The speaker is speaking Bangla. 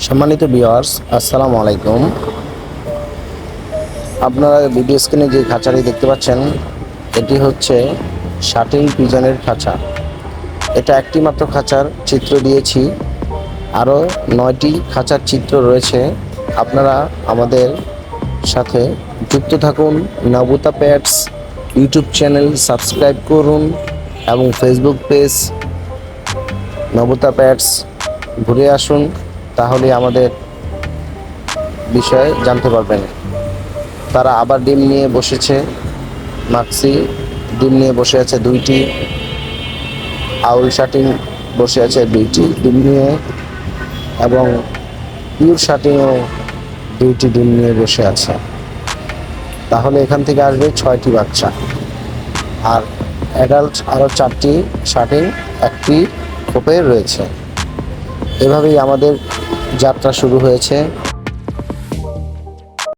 সম্মানিত ভিউয়ার্স, আসসালামু আলাইকুম। আপনারা ভিডিও স্ক্রিনে যে খাঁচাটি দেখতে পাচ্ছেন, এটি হচ্ছে শাটিং পিজনের খাঁচা। এটা একটি মাত্র খাঁচার চিত্র দিয়েছি। আরও নয়টি খাঁচার চিত্র রয়েছে। আপনারা আমাদের সাথে যুক্ত থাকুন। নবতা প্যাটস ইউটিউব চ্যানেল সাবস্ক্রাইব করুন এবং ফেসবুক পেজ নবতা প্যাটস ঘুরে আসুন। তাহলে আমাদের বিষয়ে জানতে পারবেন। তারা আবার ডিম নিয়ে বসেছে, মাক্সি ডিম নিয়ে বসে আছে দুইটি, আউল শাটিং বসে আছে দুইটি ডিম নিয়ে, এবং পিওর শাটিংও দুইটি ডিম নিয়ে বসে আছে। তাহলে এখান থেকে আসবে ছয়টি বাচ্চা। আর অ্যাডাল্ট আরও চারটি শাটিং একটি খোপে রয়েছে। এভাবেই আমাদের যাত্রা শুরু হয়েছে।